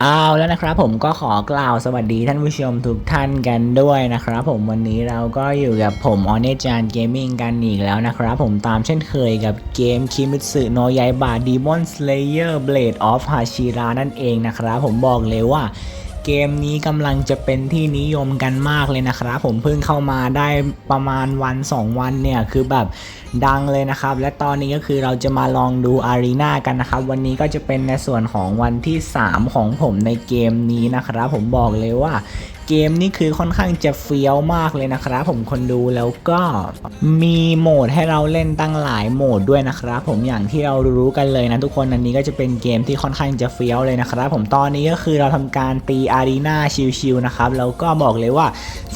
เอาแล้วนะครับผมก็ขอกล่าวสวัสดีท่านผู้ชมทุกท่านกันด้วยนะครับผมวันนี้เราก็อยู่กับผมออเนจานเกมมิ่งกันอีกแล้วนะครับผมตามเช่นเคยกับเกมคิมิสึโนยายบาดีมอนสเลเยอร์เบลดออฟฮาชิระนั่นเองนะครับผมบอกเลยว่า เกมนี้กำลังจะเป็นที่นิยมกันมากเลยนะครับ ผมเพิ่งเข้ามาได้ประมาณวัน 2 วันเนี่ย คือแบบดังเลยนะครับ และตอนนี้ก็คือเราจะมาลองดูอารีนากันนะครับ วันนี้ก็จะเป็นในส่วนของวันที่ 3 ของผมในเกมนี้นะครับ ผมบอกเลยว่า เกมนี้คือค่อนข้างจะเฟี้ยวมากเลยนะครับผมคนดูแล้วก็มีโหมดให้เราเล่นตั้งหลายโหมดด้วยนะครับผมอย่างที่เรารู้กันเลยนะทุกคนอันนี้ก็จะเป็นเกมที่ค่อนข้างจะเฟี้ยวเลยนะครับผมตอนนี้ก็คือเราทำการตีอารีนาชิวๆนะครับแล้วก็บอกเลยว่า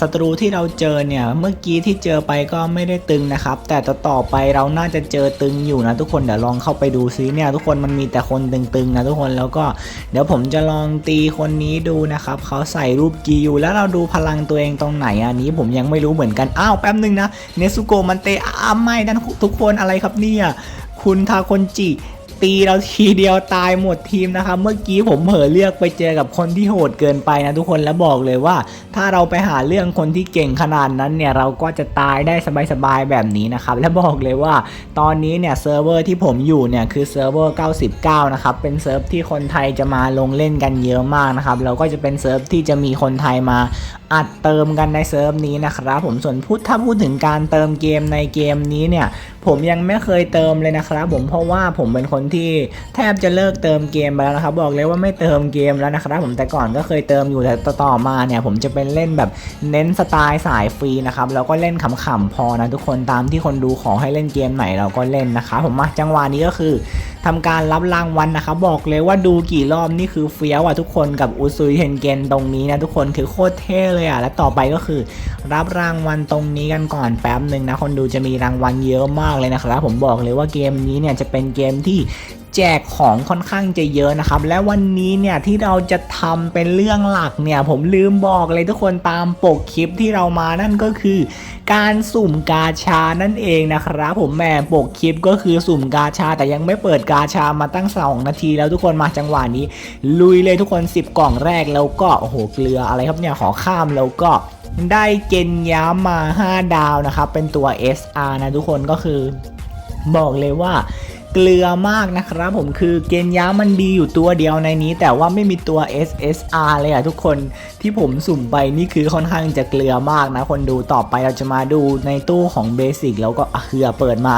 ศัตรูที่เราเจอเนี่ยเมื่อกี้ที่เจอไปก็ไม่ได้ตึงนะครับ แต่ต่อต่อไปเราน่าจะเจอตึงอยู่นะทุกคนเดี๋ยวลองเข้าไปดูซิเนี่ยทุกคนมันมีแต่คนตึงๆนะทุกคนแล้วก็เดี๋ยวผมจะลองตีคนนี้ดูนะครับเขาใส่รูปกีอยู่แล้วเราดูพลังตัวเองตรงไหนอันนี้ผมยังไม่รู้เหมือนกัน อ้าวแป๊บนึงนะ เนซุโกมันเตะอ้าไม่นะทุกคนอะไรครับเนี่ย คุณทาคนจิ ตีเราทีเดียวตายหมดทีมนะครับ เมื่อกี้ผมเผลอเลือกไปเจอกับคนที่โหดเกินไปนะทุกคนแล้วบอกเลยว่า ถ้าเราไปหาเรื่องคนที่เก่งขนาดนั้นเนี่ยเราก็จะตายได้สบายๆแบบนี้นะครับและบอกเลยว่า ตอนนี้เนี่ยเซิร์ฟเวอร์ที่ผมอยู่เนี่ยคือเซิร์ฟเวอร์ 99 นะครับเป็นเซิร์ฟที่คนไทยจะมาลงเล่นกันเยอะมากนะครับแล้วก็จะเป็นเซิร์ฟที่จะมีคนไทยมา อัดเติมกันในเซิร์ฟนี้นะครับผมส่วนพูดถ้าพูดถึงการเติมเกมในเกมนี้เนี่ย ผมยังไม่เคยเติมเลยนะครับผมเพราะว่าผมเป็นคนที่แทบจะเลิกเติมเกมไปแล้วนะครับ บอกเลยว่าไม่เติมเกมแล้วนะครับผมแต่ก่อนก็เคยเติมอยู่แต่ต่อมาเนี่ยผมจะเป็นเล่นแบบเน้นสไตล์สายฟรีนะครับแล้วก็เล่นขำๆพอนะทุกคนตามที่คนดูขอให้เล่นเกมไหนเราก็เล่นนะครับผมมาจังหวะนี้ก็คือ ทำการรับรางวัลนะครับบอกเลยว่าดูกี่รอบนี่คือเฟี้ยวอะทุกคนกับอุซุยเทนเกนตรงนี้นะทุกคนคือโคตรเท่เลยอะและต่อไปก็คือ รับรางวัลตรงนี้กันก่อนแป๊บหนึ่งนะคนดูจะมีรางวัลเยอะมากเลยนะครับผมบอกเลยว่าเกมนี้เนี่ยจะเป็นเกมที่ แจกของค่อนข้างจะเยอะนะครับ และวันนี้เนี่ยที่เราจะทำเป็นเรื่องหลักเนี่ยผมลืมบอกเลยทุกคนตามปกคลิปที่เรามานั่นก็คือ การสุ่มกาชานั่นเองนะครับผมแหม่ปกคลิปก็คือสุ่มกาชาแต่ยังไม่เปิดกาชามาตั้งสองนาทีแล้วทุกคนมาจังหวะนี้ ลุยเลยทุกคน 10 กล่องแรกแล้วก็โอ้โหเกลืออะไรครับเนี่ยขอข้ามแล้วก็ได้เกนย้ามา 5 ดาวนะครับ เป็นตัว SR นะทุกคนก็คือ บอกเลยว่า เกลือมากนะครับผมคือเกนย้ามันดีอยู่ตัวเดียวในนี้ แต่ว่าไม่มีตัว SSR เลยอะทุกคนที่ผมสุ่มไปนี่คือค่อนข้างจะเกลือมากนะ คนดูต่อไปเราจะมาดูในตู้ของเบสิกแล้วก็อะคือเปิดมา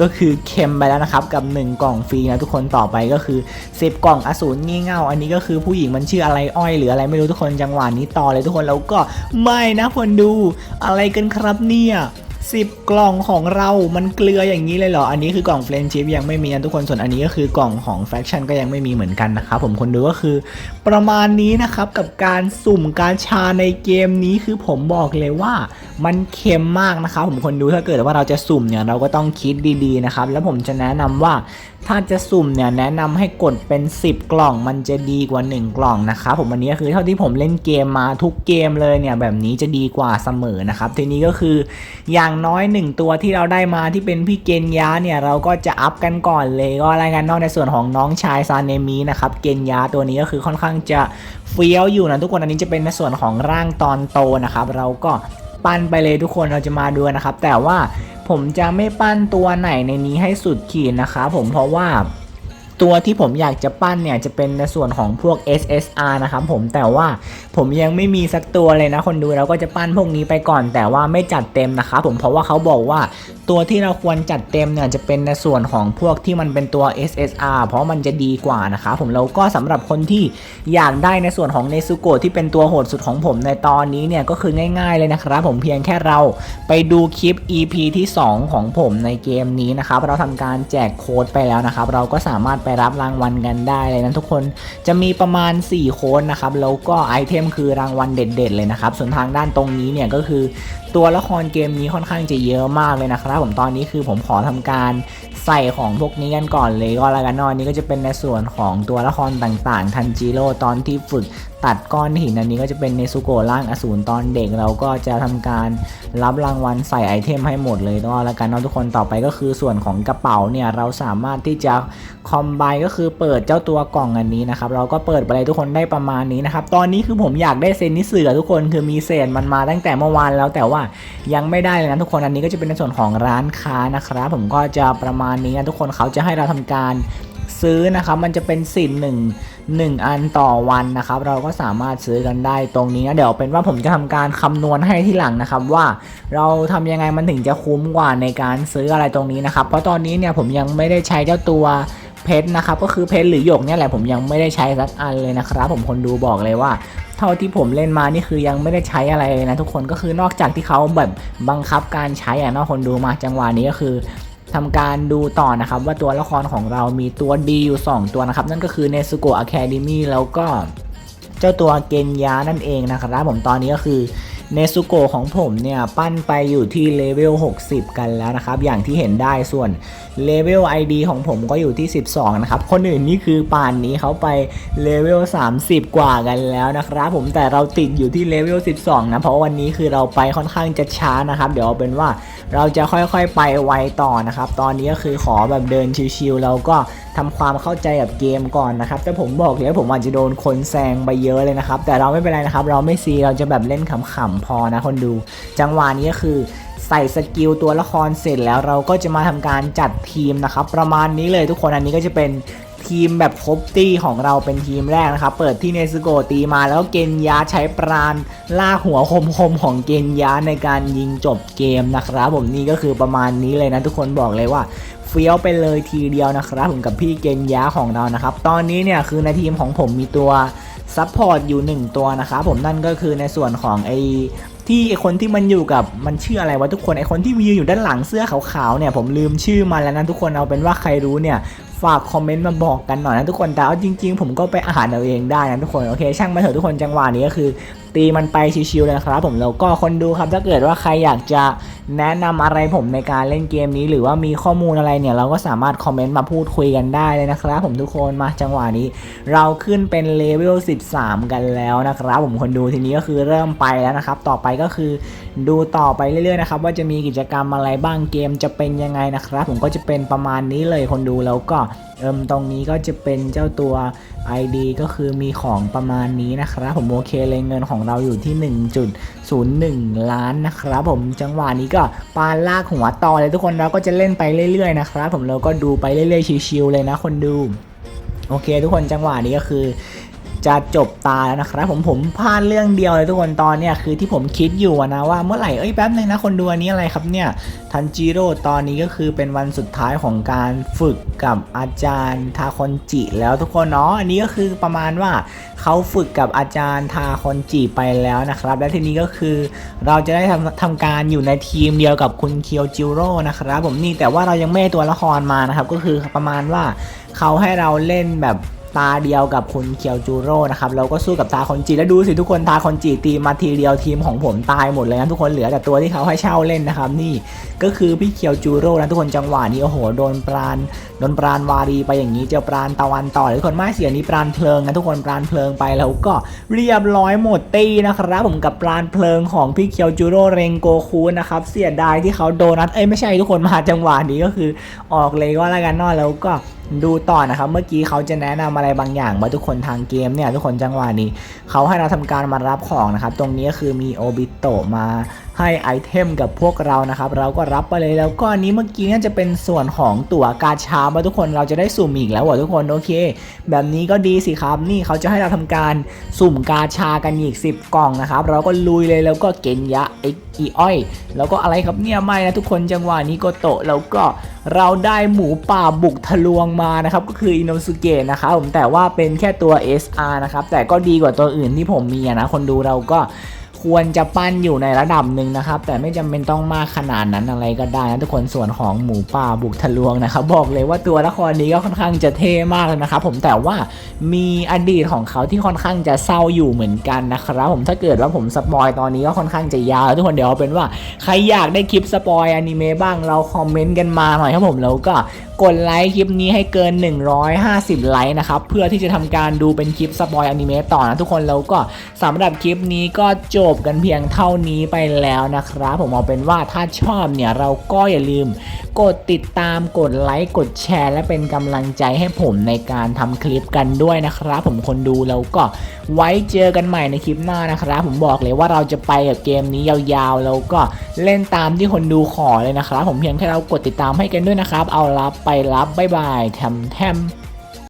ก็คือเค็มไปแล้วนะครับ กับ 1 กล่องฟรีนะทุกคนต่อไปก็คือ 10 กล่องอสูรงี่เง่า อันนี้ก็คือผู้หญิงมันชื่ออะไรอ้อยหรืออะไรไม่รู้ทุกคนจังหวะนี้ต่อเลยทุกคนแล้วก็ไม่นะคนดูอะไรกันครับเนี่ย 10 กล่องของเรามันเกลืออย่างนี้เลยเหรอ อันนี้คือกล่องเฟรนชิพยังไม่มีนะทุกคน ส่วนอันนี้ก็คือกล่องของแฟคชั่นก็ยังไม่มีเหมือนกันนะครับผมคนดูก็คือประมาณนี้นะครับกับการสุ่มการชาในเกมนี้คือผมบอกเลยว่ามันเค็มมากนะครับผมคนดูถ้าเกิดว่าเราจะสุ่มเนี่ยเราก็ต้องคิดดีๆนะครับแล้วผมจะแนะนำว่า ถ้าจะสุ่มเนี่ยแนะนำให้กดเป็น 10 กล่องมันจะดีกว่า 1 กล่องนะครับผมอันนี้ก็คือเท่าที่ผมเล่นเกมมาทุกเกมเลยเนี่ยแบบนี้จะดีกว่าเสมอนะครับทีนี้ก็คืออย่างน้อย 1 ตัวที่เราได้มาที่เป็นพี่เกนยาเนี่ยเราก็จะอัพกันก่อนเลยก็รายงานนอกในส่วนของน้องชายซานเนมินะครับเกนยาตัวนี้ก็คือค่อนข้างจะเฟี้ยวอยู่นะทุกคนอันนี้จะเป็นในส่วนของร่างตอนโตนะครับเราก็ปั้นไปเลยทุกคนเราจะมาดูนะครับแต่ว่า ผมจะไม่ปั้นตัวไหนในนี้ให้สุดขีดนะครับผมเพราะว่า ตัวที่ผมอยากจะปั้นเนี่ยจะเป็นในส่วนของพวก SSR นะครับผมแต่ว่าผมยังไม่มีสักตัวเลยนะคนดูเราก็จะปั้นพวกนี้ไปก่อน แต่ว่าไม่จัดเต็มนะครับผมเพราะว่าเขาบอกว่าตัวที่เราควรจัดเต็มเนี่ยจะเป็นในส่วนของพวกที่มันเป็นตัว SSR เพราะมันจะดีกว่านะครับผมแล้วก็สำหรับคนที่อยากได้ในส่วนของเนซุโกะที่เป็นตัวโหดสุดของผมในตอนนี้เนี่ยก็คือง่าย ๆเลยนะครับผมเพียงแค่เราไปดูคลิป EP ที่ 2 ของผมในเกมนี้นะครับเราทำการแจกโค้ดไปแล้วนะครับเราก็สามารถไปรับรางวัลกันได้เลยนะทุกคนจะมีประมาณ 4 โค้ดนะครับแล้วก็ไอเทมคือรางวัลเด็ด ๆ เลยนะครับส่วนทางด้านตรงนี้เนี่ยก็คือตัวละครเกมนี้ค่อนข้างจะเยอะมากเลยนะครับ ผมตอนนี้คือผมขอทำการใส่ของพวกนี้กันก่อนเลยก็แล้วกันนอนนี้ก็จะเป็นในส่วนของตัวละครต่างๆ ทันจิโร่ตอนที่ฝึก ตัดก้อนหินอันนี้ก็จะเป็นเนซุโกะร่างอสูรตอนเด็กเราก็จะทำการรับรางวัลใส่ไอเทมให้หมดเลยก็แล้วกันเนาะทุกคนต่อไปก็คือส่วนของกระเป๋าเนี่ยเราสามารถที่จะคอมไบก็คือเปิดเจ้าตัวกล่องอันนี้นะครับเราก็เปิดไปเลยทุกคนได้ประมาณนี้นะครับตอนนี้คือผมอยากได้เซนนิสึกับทุกคนคือมีเศษมันมาตั้งแต่เมื่อวานแล้วแต่ว่ายังไม่ได้เลยนะทุกคนอันนี้ก็จะเป็นในส่วนของร้านค้านะครับผมก็จะประมาณนี้นะทุกคนเขาจะให้เราทำการซื้อนะครับมันจะเป็นสินหนึ่ง หนึ่งอันต่อวันนะครับ เราก็สามารถซื้อกันได้ตรงนี้นะเดี๋ยวเป็นว่าผมจะทำการคำนวณให้ที่หลังนะครับว่าเราทำยังไงมันถึงจะคุ้มกว่าในการซื้ออะไรตรงนี้นะครับ เพราะตอนนี้เนี่ยผมยังไม่ได้ใช้เจ้าตัวเพชรนะครับก็คือเพชรหรือหยกเนี่ยแหละผมยังไม่ได้ใช้สักอันเลยนะครับ ผมคนดูบอกเลยว่าเท่าที่ผมเล่นมานี่คือยังไม่ได้ใช้อะไรเลยนะทุกคนก็คือนอกจากที่เขาแบบบังคับการใช้อะเนอกคนดูมาจังหวะนี้ก็คือ ทำการดูต่อนะครับว่าตัวละครของเรามีตัวดีอยู่ 2 ตัวนะครับ นั่นก็คือเนสโกะอะคาเดมี่แล้วก็เจ้าตัวเกนยานั่นเองนะครับผมตอนนี้ก็คือ เนซุโกของผมเนี่ยปั้นไปอยู่ที่เลเวล 60 กันแล้วนะครับ อย่างที่เห็นได้ส่วนเลเวล ID ของผมก็อยู่ที่ 12 นะครับ คนอื่นนี่คือป่านนี้เขาไปเลเวล 30 กว่ากันแล้วนะครับ ผมแต่เราติดอยู่ที่เลเวล 12 นะ เพราะวันนี้คือเราไปค่อนข้างจะช้านะครับ เดี๋ยวเอาเป็นว่าเราจะค่อยๆไปไวต่อนะครับ ตอนนี้ก็คือขอแบบเดินชิวๆแล้วก็ ทำความเข้าใจกับเกมก่อนนะครับแต่ผมบอกเลยว่าผมอาจจะโดนคนแซงไปเยอะเลยนะครับ แต่เราไม่เป็นไรนะครับ เราไม่ซีเราจะแบบเล่นขำๆพอนะคนดู จังหวะนี้ก็คือใส่สกิลตัวละครเสร็จแล้วเราก็จะมาทำการจัดทีมนะครับ ประมาณนี้เลยทุกคนอันนี้ก็จะเป็นทีมแบบครบตี้ของเราเป็นทีมแรกนะครับ เปิดที่เนซึโกตีมาแล้วเกนยาใช้ปราณล่าหัวคมๆของเกนยาในการยิงจบเกมนะครับ ผมนี่ก็คือประมาณนี้เลยนะทุกคนบอกเลยว่า เฟี้ยวไปเลยทีเดียวนะครับผมกับพี่เกนยาของเรานะครับ ตอนนี้เนี่ยคือในทีมของผมมีตัวซัพพอร์ตอยู่ 1 ตัวนะครับผมนั่นก็คือในส่วนของไอที่ไอคนที่มันอยู่กับมันชื่ออะไรวะทุกคนไอคนที่ยืนอยู่ด้านหลังเสื้อขาวๆเนี่ยผมลืมชื่อมันแล้วนะทุกคนเอาเป็นว่าใครรู้เนี่ย ฝากคอมเมนต์มาบอกกันหน่อยนะทุกคนแต่เอาจริง ๆ ผมก็ไปอ่านเอาเองได้นะทุกคนโอเค ช่างมาเถอะทุกคนจังหวะนี้ก็คือ ตีมันไปชิวๆเลยครับ ผมแล้วก็คนดูครับถ้าเกิดว่าใครอยากจะแนะนำอะไรผมในการเล่นเกมนี้ หรือว่ามีข้อมูลอะไรเนี่ย เราก็สามารถคอมเมนต์มาพูดคุยกันได้เลยนะครับ ผมทุกคนมาจังหวะนี้ เราขึ้นเป็นเลเวล13 กันแล้วนะครับ ผมคนดูทีนี้ก็คือเริ่มไปแล้วนะครับ ต่อไปก็คือดูต่อไปเรื่อยๆนะครับว่าจะมีกิจกรรมอะไรบ้างเกมจะเป็นยังไงนะครับ ผมก็จะเป็นประมาณนี้เลยคนดูแล้วก็เอิมตรงนี้ก็จะเป็นเจ้าตัว ID ก็คือมีของประมาณนี้นะครับผมโอเคเลยเงินของเราอยู่ที่ 1.01 ล้านนะครับผมจังหวะนี้ก็ปานลากหัวต่อเลยทุกคนเราก็จะเล่นไปเรื่อยๆนะครับผมเราก็ดูไปเรื่อยๆชิวๆเลยนะคนดูโอเค ทุกคนจังหวะนี้ก็คือ จะจบตาแล้วนะครับผมผมพลาดเรื่องเดียวเลยทุกคนตอนเนี้ยคือที่ผมคิดอยู่นะว่าเมื่อไหร่เอ้ยแป๊บนึงนะคนดูอันนี้อะไรครับเนี่ยทันจิโร่ตอนนี้ก็คือเป็นวันสุดท้ายของการฝึกกับอาจารย์ทาคอนจิแล้วทุกคนเนาะอันนี้ก็คือประมาณว่าเขาฝึกกับอาจารย์ทาคอนจิไปแล้วนะครับ และทีนี้ก็คือเราจะได้ทำทำการอยู่ในทีมเดียวกับคุณเคียวจิโร่นะครับผมนี่แต่ว่าเรายังไม่ตัวละครมานะครับก็คือประมาณว่าเขาให้เราเล่นแบบ ตาเดียวกับคุณเคียวจูโร่นะครับเราก็สู้กับตาคอนจิแล้วดูสิทุกคนตาคอนจิตีมาทีเดียวทีมของผมตายหมดเลยนะทุกคนเหลือแต่ตัวที่เขาให้เช่าเล่นนะครับนี่ก็คือพี่เคียวจูโร่นะทุกคนจังหวะนี้โอ้โหโดนปราณโดนปราณวารีไปอย่างนี้เจอปราณตะวันต่อทุกคนไม่เสียนี้ปราณเพลิงนะทุกคนปราณเพลิงไปแล้วก็เรียบร้อยหมดตีนะครับผมกับปราณเพลิงของพี่เคียวจูโร่เรงโกคูนะครับเสียดายที่เขาโดนัทเอ้ยไม่ใช่ทุกคนมาจังหวะนี้ก็คือออกเลยก็แล้วกันนอแล้วก็ ดูต่อนะครับ เมื่อกี้เขาจะแนะนำอะไรบางอย่างมาทุกคนทางเกมเนี่ยทุกคนจังหวะนี้เขาให้เราทำการมารับของนะครับ ตรงนี้ก็คือมีโอบิโตะมา ให้ไอเทมกับพวกเรานะครับ เราก็รับไปเลยแล้วก็อันนี้เมื่อกี้น่าจะเป็นส่วนของตั๋วกาชามาทุกคนเราจะได้สุ่มอีกแล้วว่ะทุกคนโอเค แบบนี้ก็ดีสิครับนี่เขาจะให้เราทำการสุ่มกาชากันอีก 10 กล่องนะครับเราก็ลุยเลยแล้วก็เกนยะไออีอ้อย แล้วก็อะไรครับเนี่ยไม่นะทุกคนจังหวะนี้ก็โตะแล้วก็เราได้หมูป่าบุกทะลวงมานะครับก็คืออินโนสุเกะนะครับผมแต่ว่าเป็นแค่ตัว SR นะครับแต่ก็ดีกว่าตัวอื่นที่ผมมีนะคนดูเราก็ ควรจะปั้นอยู่ในระดับหนึ่งนะครับ แต่ไม่จำเป็นต้องมากขนาดนั้นอะไรก็ได้นะทุกคนส่วนของหมูป่าบุกทะลวงนะครับ บอกเลยว่าตัวละครนี้ก็ค่อนข้างจะเท่มากเลยนะครับผมแต่ว่ามีอดีตของเขาที่ค่อนข้างจะเศร้าอยู่เหมือนกันนะครับ ผมถ้าเกิดว่าผมสปอยตอนนี้ก็ค่อนข้างจะยาวทุกคนเดี๋ยวเอาเป็นว่าใครอยากได้คลิปสปอยอนิเมะบ้างเราคอมเมนต์กันมาหน่อยครับผมแล้วก็ กดไลค์คลิปนี้ให้เกิน 150 ไลค์นะครับ เพื่อที่จะทำการดูเป็นคลิปสปอยอนิเมะต่อนะทุกคนแล้วก็สำหรับคลิปนี้ก็จบกันเพียงเท่านี้ไปแล้วนะครับ ผมเอาเป็นว่าถ้าชอบเนี่ยเราก็อย่าลืม กดติดตามกดไลค์กดแชร์ และเป็นกำลังใจให้ผมในการทำคลิปกันด้วยนะครับ ผมคนดูแล้วก็ ไว้เจอกันใหม่ในคลิปหน้านะครับ ผมบอกเลยว่าเราจะไปกับเกมนี้ยาวๆ แล้วก็เล่นตามที่คนดูขอเลยนะครับ ผมเพียงแค่เรากดติดตามให้กันด้วยนะครับ เอารับไปรับบ๊ายบายแทมแทม